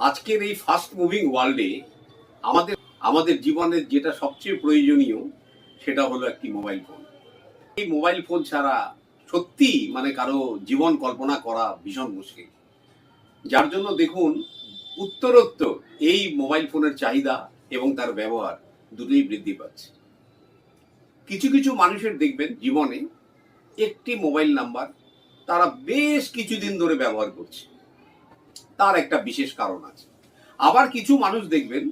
আজকের এই fast moving ওয়ার্ল্ডে আমাদের আমাদের জীবনের যেটা সবচেয়ে প্রয়োজনীয় সেটা হলো একটি মোবাইল ফোন এই মোবাইল ফোন ছাড়া সত্যি মানে কারও জীবন কল্পনা করা ভীষণ মুশকিল। যার জন্য দেখুন, উত্তরোত্তর এই মোবাইল ফোনের চাহিদা এবং তার ব্যবহার দুটোই বৃদ্ধি পাচ্ছে। কিছু কিছু মানুষের দেখবেন জীবনে একটি মোবাইল নাম্বার তারা বেশ কিছুদিন ধরে ব্যবহার করছে। তার একটা বিশেষ কারণ আছে। আবার কিছু মানুষ দেখবেন,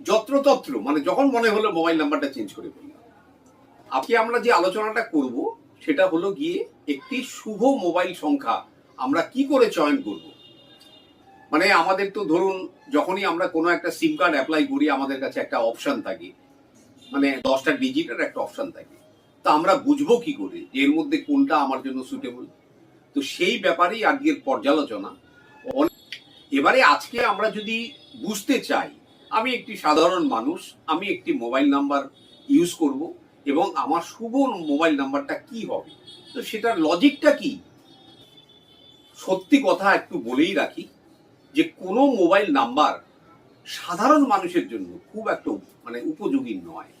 যত্রতত্র মানে যখন মনে হলো মোবাইল নাম্বারটা চেঞ্জ করে ফেললাম, আজকে আমরা যে আলোচনাটা করব সেটা হলো গিয়ে একটি শুভ মোবাইল সংখ্যা আমরা কি করে চয়ন করব। মানে আমাদের তো ধরুন, যখনই আমরা কোনো একটা সিম কার্ড অ্যাপ্লাই করি, আমাদের কাছে একটা অপশন থাকে। মানে দশটা ডিজিটের একটা অপশন থাকে। তা আমরা বুঝব কি করে এর মধ্যে কোনটা আমার জন্য সুটেবল তো সেই ব্যাপারেই আজকের পর্যালোচনা। এবারে আজকে আমরা যদি বুঝতে চাই, আমি একটি সাধারণ মানুষ, আমি একটি মোবাইল নাম্বার ইউজ করব এবং আমার শুভ মোবাইল নাম্বারটা কি হবে? তো সেটার লজিকটা কি? সত্যি কথা একটু বলেই রাখি যে কোনো মোবাইল নাম্বার সাধারণ মানুষের জন্য খুব একটা মানে উপযোগী নয়।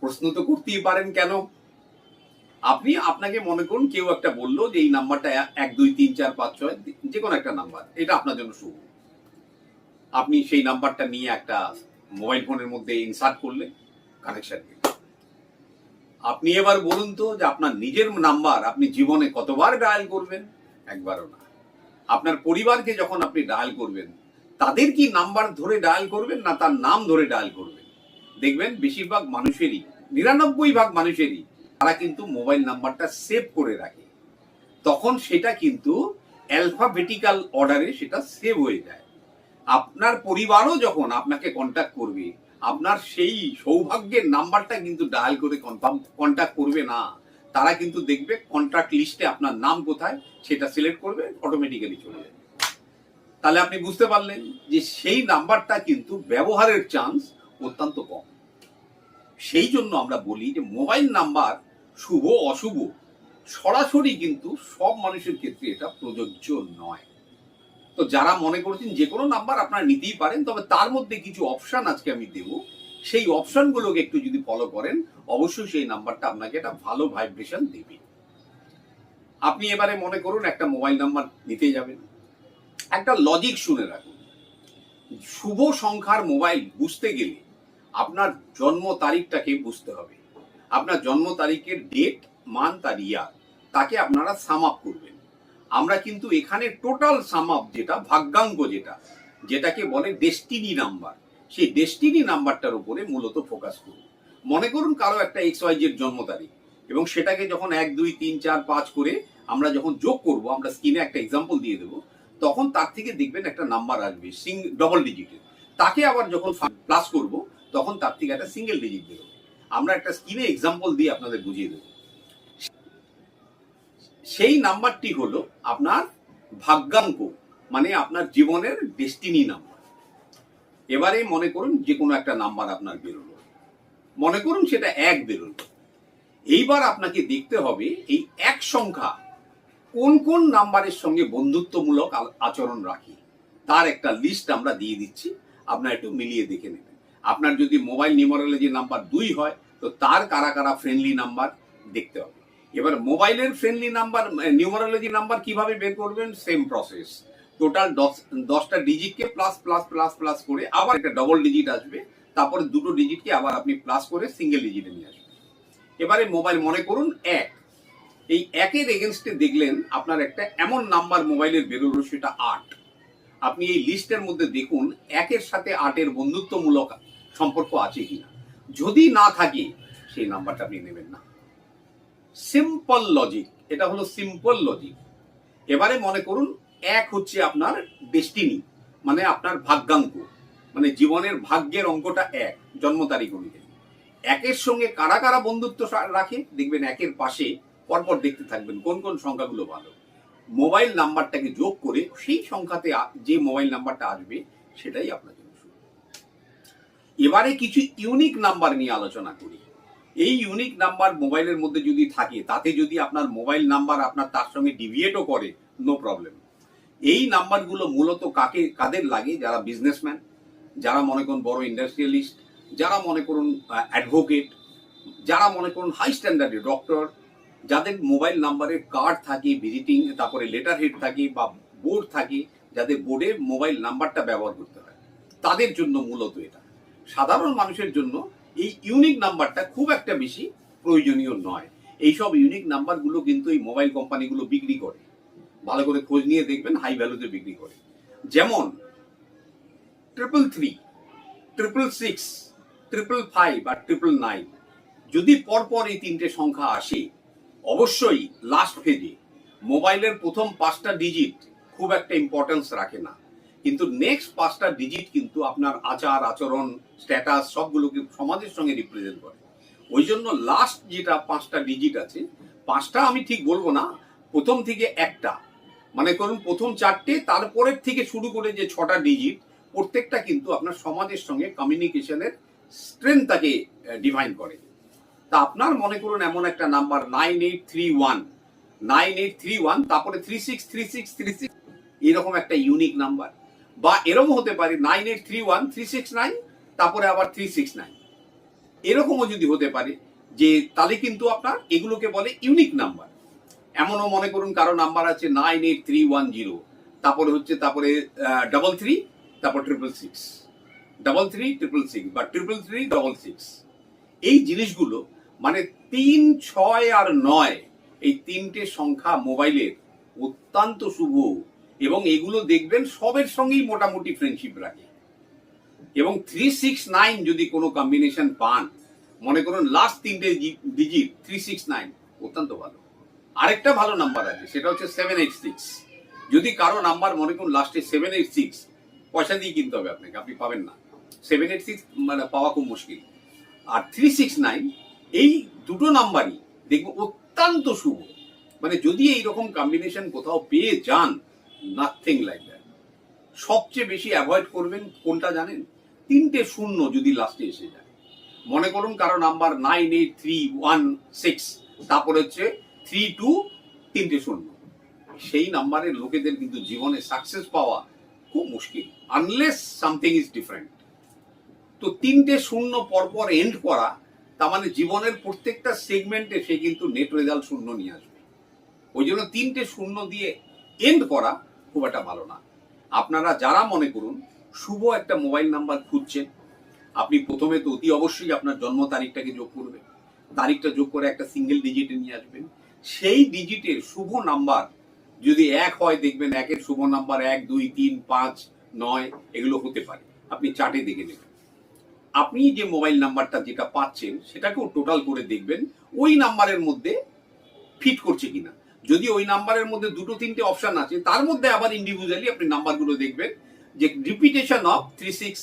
প্রশ্ন তো করতেই পারেন কেন? আপনি আপনাকে মনে করুন কেউ একটা বলল যে এই নাম্বারটা এক, দুই, তিন, চার, পাঁচ, ছয়, যে কোনো একটা নাম্বার। এটা আপনার জন্য শুভ। আপনি সেই নাম্বারটা নিয়ে একটা মোবাইল ফোনের মধ্যে ইনসার্ট করলে কানেকশন আপনি এবার বলুন তো যে আপনার নিজের নাম্বার আপনি জীবনে কতবার ডায়াল করবেন? একবারও না। আপনার পরিবারকে যখন আপনি ডায়াল করবেন, তাদের কি নাম্বার ধরে ডায়াল করবেন না তার নাম ধরে ডায়াল করবেন? দেখবেন বেশিরভাগ মানুষেরই, নিরানব্বই ভাগ মানুষেরই তারা কিন্তু মোবাইল নাম্বারটা সেভ করে রাখে। তখন সেটা কিন্তু অ্যালফাবেটিক্যাল অর্ডারে সেটা সেভ হয়ে যায়। আপনার পরিবারও যখন আপনাকে কন্ট্যাক্ট করবে, আপনার সেই সৌভাগ্যের নাম্বারটা কিন্তু ডায়াল করে কনফার্ম কন্ট্যাক্ট করবে না। তারা কিন্তু দেখবে কন্ট্রাক্ট লিস্টে আপনার নাম কোথায়, সেটা সিলেক্ট করবে অটোমেটিক্যালি চলে যাবে। তাহলে আপনি বুঝতে পারলেন যে সেই নাম্বারটা কিন্তু ব্যবহারের চান্স অত্যন্ত সেই জন্য আমরা বলি যে মোবাইল নাম্বার শুভ, অশুভ, সরাসরি কিন্তু সব মানুষের ক্ষেত্রে এটা প্রযোজ্য নয়। তো যারা মনে করছেন যে কোনো নাম্বার আপনারা নিতেই পারেন, তবে তার মধ্যে কিছু অপশান আজকে আমি দেব। সেই অপশানগুলোকে একটু যদি ফলো করেন, অবশ্যই সেই নাম্বারটা আপনাকে একটা ভালো ভাইব্রেশন দেবে। আপনি এবারে মনে করুন একটা মোবাইল নাম্বার নিতে যাবেন। একটা লজিক শুনে রাখুন। শুভ সংখ্যার মোবাইল বুঝতে গেলে আপনার জন্ম তারিখটাকে বুঝতে হবে। আপনার জন্ম তারিখের ডেট মান তার ইয়ার তাকে আপনারা সাম আপ করবেন। আমরা কিন্তু এখানে টোটাল সাম আপ যেটা, ভাগ্যাঙ্ক যেটা, যেটাকে বলে ডেস্টিনি নাম্বার সেই ডেস্টিনি নাম্বারটার উপরে মূলত ফোকাস করুন। মনে করুন কারও একটা এক্স ওয়াই জেড জন্ম তারিখ, এবং সেটাকে যখন এক, দুই, তিন, চার, পাঁচ করে আমরা যখন যোগ করব, আমরা স্ক্রিনে একটা এক্সাম্পল দিয়ে দেবো, তখন তার থেকে দেখবেন একটা নাম্বার আসবে সিং ডবল ডিজিটের তাকে আবার যখন প্লাস করব তখন তার থেকে একটা সিঙ্গেল ডিজিট বেরোবে। আমরা একটা স্ক্রিনে এক্সাম্পল দিয়ে আপনাদের বুঝিয়ে দেবো। সেই নাম্বারটি হলো আপনার ভাগ্যাঙ্ক মানে আপনার জীবনের ডেস্টিনি নাম্বার এবারে মনে করুন যে কোনো একটা নাম্বার আপনার বেরোলো। মনে করুন সেটা এক বেরোলো। এইবার আপনাকে দেখতে হবে এই এক সংখ্যা কোন কোন নাম্বারের সঙ্গে বন্ধুত্বমূলক আচরণ রাখি। তার একটা লিস্ট আমরা দিয়ে দিচ্ছি। আপনার একটু মিলিয়ে দেখে নেবেন। আপনার যদি মোবাইল নিউমারোলজি নাম্বার দুই হয়, তো তার কারা কারা ফ্রেন্ডলি নাম্বার দেখতে হবে। এবার মোবাইলের ফ্রেন্ডলি নাম্বার, নিউমারোলজি নাম্বার কীভাবে বের করবেন? সেম প্রসেস টোটাল দশ, দশটা ডিজিটকে প্লাস প্লাস প্লাস প্লাস করে আবার একটা ডবল ডিজিট আসবে। তারপরে দুটো ডিজিটকে আবার আপনি প্লাস করে সিঙ্গেল ডিজিটে নিয়ে আসবেন। এবারে মোবাইল মনে করুন, এক। এই একের এগেনস্টে দেখলেন আপনার একটা এমন নাম্বার মোবাইলের বেরোলো সেটা আট। আপনি এই লিস্টের মধ্যে দেখুন, একের সাথে আটের বন্ধুত্বমূলক সম্পর্ক আছে কিনা। যদি না থাকে, সেই নাম্বারটা আপনি নেবেন না। সিম্পল লজিক এটা হলো সিম্পল লজিক এবারে মনে করুন, এক হচ্ছে আপনার ডেস্টিনি মানে আপনার ভাগ্যাঙ্ক মানে জীবনের ভাগ্যের অঙ্কটা এক, জন্ম তারিখ অনুযায়ী। একের সঙ্গে কারা কারা বন্ধুত্ব রাখে, দেখবেন একের পাশে পরপর দেখতে থাকবেন কোন কোন সংখ্যাগুলো ভালো। মোবাইল নাম্বারটাকে যোগ করে, সেই সংখ্যাতে যে মোবাইল নাম্বারটা আসবে, সেটাই আপনার এবারে কিছু ইউনিক নাম্বার নিয়ে আলোচনা করি। এই ইউনিক নাম্বার মোবাইলের মধ্যে যদি থাকে, তাতে যদি আপনার মোবাইল নাম্বার আপনার তার সঙ্গে ডিভিয়েটও করে নো প্রবলেম এই নাম্বারগুলো মূলত কাকে, কাদের লাগে যারা বিজনেসম্যান যারা মনে করুন বড় ইন্ডাস্ট্রিয়ালিস্ট যারা মনে করুন অ্যাডভোকেট যারা মনে করুন হাই স্ট্যান্ডার্ডের ডক্টর যাদের মোবাইল নাম্বারের কার্ড থাকে ভিজিটিং তারপরে লেটার হেড থাকে বা বোর্ড থাকে, যাদের বোর্ডে মোবাইল নাম্বারটা ব্যবহার করতে হয়। তাদের জন্য মূলত এটা। সাধারণ মানুষের জন্য এই ইউনিক নাম্বারটা খুব একটা বেশি প্রয়োজনীয় নয়। এইসব ইউনিক নাম্বারগুলো কিন্তু এই মোবাইল কোম্পানিগুলো বিক্রি করে। ভালো করে খোঁজ নিয়ে দেখবেন হাই ভ্যালুতে বিক্রি করে। যেমন triple three triple six triple five আর ট্রিপল নাইন যদি পরপর এই তিনটে সংখ্যা আসে, অবশ্যই লাস্ট ফেজে মোবাইলের প্রথম পাঁচটা ডিজিট খুব একটা ইম্পর্টেন্স রাখে না। কিন্তু নেক্সট পাঁচটা ডিজিট কিন্তু আপনার আচার, আচরণ স্ট্যাটাস সবগুলোকে সমাজের সঙ্গে রিপ্রেজেন্ট করে। ওই জন্য লাস্ট যেটা পাঁচটা ডিজিট আছে, পাঁচটা আমি ঠিক বলব না, প্রথম থেকে একটা। মানে করুন, প্রথম চারটে, তারপরের থেকে শুরু করে যে ছটা ডিজিট প্রত্যেকটা কিন্তু আপনার সমাজের সঙ্গে কমিউনিকেশনের স্ট্রেংথটাকে ডিফাইন করে। তা আপনার মনে করুন এমন একটা number nine eight three one nine eight three one তারপরে three six three six three six এরকম একটা ইউনিক নাম্বার বা এরকম হতে পারে nine eight three one three six nine তারপরে আবার থ্রি সিক্স নাইন এরকমও যদি হতে পারে যে তাহলে কিন্তু আপনার এগুলোকে বলে ইউনিক নাম্বার এমনও মনে করুন কারও নাম্বার আছে nine eight three one zero তারপরে হচ্ছে তারপরে ডবল থ্রি তারপর triple six double three triple six বা ট্রিপল থ্রি ডবল সিক্স এই জিনিসগুলো মানে তিন, ছয় আর নয়, এই তিনটে সংখ্যা মোবাইলের অত্যন্ত শুভ এবং এগুলো দেখবেন সবের সঙ্গেই মোটামুটি ফ্রেন্ডশিপ রাখে এবং থ্রি সিক্স নাইন যদি কোনো কম্বিনেশন পান, মনে করুন লাস্ট তিনটে ডিজিট থ্রি সিক্স নাইন অত্যন্ত ভালো। আরেকটা ভালো নাম্বার আছে, সেটা হচ্ছে সেভেন এইট সিক্স যদি কারও নাম্বার মনে করুন লাস্টে সেভেন এইট সিক্স পয়সা দিয়ে কিনতে হবে আপনাকে, আপনি পাবেন না। সেভেন এইট সিক্স মানে পাওয়া খুব মুশকিল। আর থ্রি সিক্স নাইন এই দুটো নাম্বারই দেখব অত্যন্ত শুভ। মানে যদি এইরকম কম্বিনেশন কোথাও পেয়ে যান নাথিং লাইক দ্যাট সবচেয়ে বেশি অ্যাভয়েড করবেন কোনটা জানেন? তিনটে শূন্য যদি লাস্টে এসে যায়। মনে করুন কারও number nine eight three one six তারপরে হচ্ছে থ্রি টু তিনটে শূন্য। সেই নাম্বারের লোকেদের কিন্তু জীবনে সাকসেস পাওয়া খুব মুশকিল আনলেস সামথিং ইজ ডিফারেন্ট তো তিনটে শূন্য পরপর এন্ড করা, তার মানে জীবনের প্রত্যেকটা সেগমেন্টে সে কিন্তু নেট রেজাল্ট শূন্য নিয়ে আসবে। ওই জন্য তিনটে শূন্য দিয়ে এন্ড করা খুব একটা ভালো না। আপনারা যারা মনে করুন, শুভ একটা মোবাইল নাম্বার খুঁজছেন আপনি প্রথমে তো অতি অবশ্যই আপনার জন্ম তারিখটাকে যোগ করবেন। তারিখটা যোগ করে একটা সিঙ্গেল ডিজিটে নিয়ে আসবেন। সেই ডিজিটের শুভ নাম্বার যদি এক হয়, দেখবেন একের শুভ নাম্বার এক, দুই, তিন, পাঁচ, নয়, এগুলো হতে পারে। আপনি চার্টে দেখে নেবেন। আপনি যে মোবাইল নাম্বারটা যেটা পাচ্ছেন, সেটাকেও টোটাল করে দেখবেন, ওই নাম্বারের মধ্যে ফিট করছে কিনা। যদি ওই নাম্বারের মধ্যে দুটো, তিনটে অপশন আছে, তার মধ্যে আবার ইন্ডিভিজুয়ালি আপনি নাম্বারগুলো দেখবেন যে repetition of three six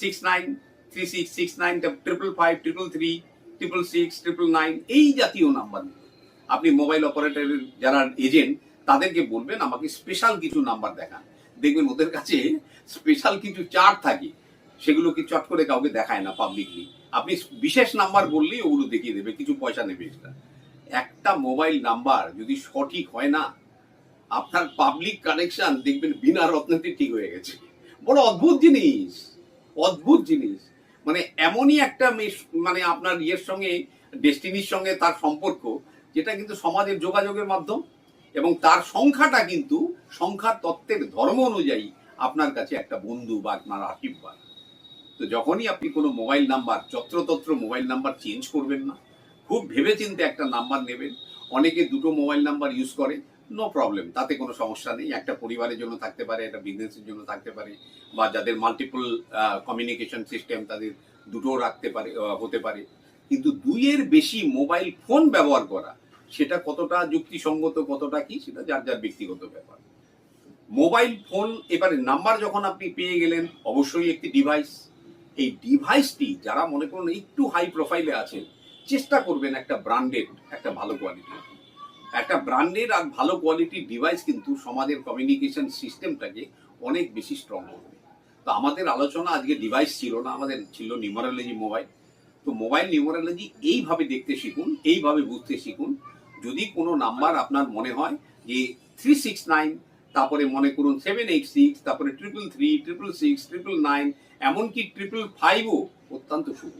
six nine three six six nine triple five triple three triple six triple nine এই জাতীয় নাম্বার আপনি মোবাইল অপারেটরের যারা এজেন্ট তাদেরকে বলবেন, আমাকে স্পেশাল কিছু নাম্বার দেখান। দেখবেন ওদের কাছে স্পেশাল কিছু চার্ট থাকে সেগুলো কি চট করে কাউকে দেখায় না পাবলিকলি আপনি বিশেষ নাম্বার বললেই ওগুলো দেখিয়ে দেবে, কিছু পয়সা নেবে extra। একটা মোবাইল নাম্বার যদি সঠিক হয় না, আপনার পাবলিক কানেকশন দেখবেন বিনা রত্নতে ঠিক হয়ে গেছে। বড় অদ্ভুত জিনিস অদ্ভুত জিনিস। মানে এমনই একটা মানে আপনার ইয়ের সঙ্গে ডেস্টিনির সঙ্গে তার সম্পর্ক, যেটা কিন্তু সমাজের যোগাযোগের মাধ্যম এবং তার সংখ্যাটা কিন্তু সংখ্যা তত্ত্বের ধর্ম অনুযায়ী আপনার কাছে একটা বন্ধু বা আপনার আশীর্বাদ। তো যখনই আপনি কোনো মোবাইল নাম্বার যত্রতত্র মোবাইল নাম্বার চেঞ্জ করবেন না খুব ভেবেচিন্তে একটা নাম্বার নেবেন। অনেকে দুটো মোবাইল নাম্বার ইউজ করে নো প্রবলেম তাতে কোনো সমস্যা নেই। একটা পরিবারের জন্য থাকতে পারে, একটা বিজনেসের জন্য থাকতে পারে, বা যাদের মাল্টিপল কমিউনিকেশন সিস্টেম তাদের দুটো রাখতে পারে হতে পারে। কিন্তু দুইয়ের বেশি মোবাইল ফোন ব্যবহার করা, সেটা কতটা যুক্তিসঙ্গত, কতটা কি, সেটা যার যার ব্যক্তিগত ব্যাপার। মোবাইল ফোন এবারে নাম্বার যখন আপনি পেয়ে গেলেন, অবশ্যই একটি ডিভাইস এই ডিভাইসটি যারা মনে করুন একটু হাই প্রোফাইলে আছেন চেষ্টা করবেন একটা ব্র্যান্ডেড একটা ভালো কোয়ালিটি একটা ব্র্যান্ডের আর ভালো কোয়ালিটির ডিভাইস কিন্তু সমাজের কমিউনিকেশন সিস্টেমটাকে অনেক বেশি স্ট্রং করবে। তো আমাদের আলোচনা আজকে ডিভাইস ছিল না, আমাদের ছিল নিউমারোলজি মোবাইল তো মোবাইল নিউমারোলজি এইভাবে দেখতে শিখুন, এইভাবে বুঝতে শিখুন। যদি কোনো নাম্বার আপনার মনে হয় যে থ্রি সিক্স নাইন তারপরে মনে করুন সেভেন এইট সিক্স তারপরে triple three triple six triple nine এমনকি ট্রিপল ফাইভও অত্যন্ত শুভ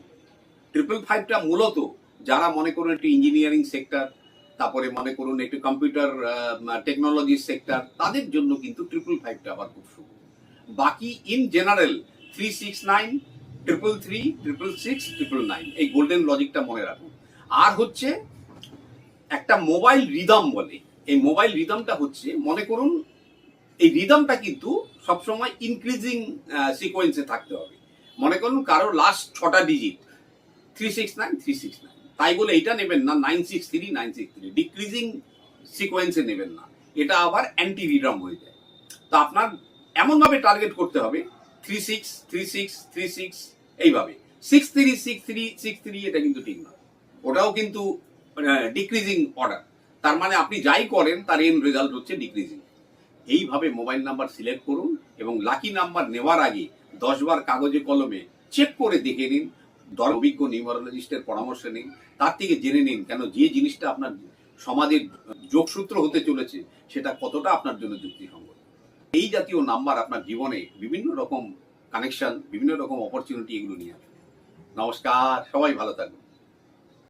ট্রিপল ফাইভটা মূলত যারা মনে করুন একটু ইঞ্জিনিয়ারিং সেক্টর তারপরে মনে করুন একটু কম্পিউটার টেকনোলজি সেক্টর তাদের জন্য কিন্তু ট্রিপল ফাইভটা আবার খুব শুভ বাকি in general three six nine triple three triple six triple nine এই গোল্ডেন লজিকটা মনে রাখুন। আর হচ্ছে একটা মোবাইল রিদম বলে, এই মোবাইল রিদমটা হচ্ছে মনে করুন এই রিদমটা কিন্তু সবসময় ইনক্রিজিং সিকোয়েন্সে থাকতে হবে। মনে করুন কারও লাস্ট ছটা ডিজিট তাই বলে এটা নেবেন না নাইন ডিক্রিজিং সিকোয়েন্সে নেবেন না। এটা আবার অ্যান্টি রিডম হয়ে যায়। তো আপনার এমনভাবে টার্গেট করতে হবে three six three six three six এইভাবে। Six three six three six three এটা কিন্তু ঠিক নয়। ওটাও কিন্তু ডিক্রিজিং অর্ডার তার মানে আপনি যাই করেন, তার এন রেজাল্ট হচ্ছে ডিক্রিজিং এইভাবে মোবাইল নাম্বার সিলেক্ট করুন এবং লাকি নাম্বার নেওয়ার আগে দশবার কাগজে কলমে চেক করে দেখে নিন দর অভিজ্ঞ নিউমারোলজিস্টের পরামর্শ নিন, তার থেকে জেনে নিন কেন যে জিনিসটা আপনার সমাজের যোগসূত্র হতে চলেছে, সেটা কতটা আপনার জন্য যুক্তিসঙ্গত। এই জাতীয় নাম্বার আপনার জীবনে বিভিন্ন রকম কানেকশন বিভিন্ন রকম অপরচুনিটি এগুলো নিয়ে আসবে। নমস্কার, সবাই ভালো থাকবেন।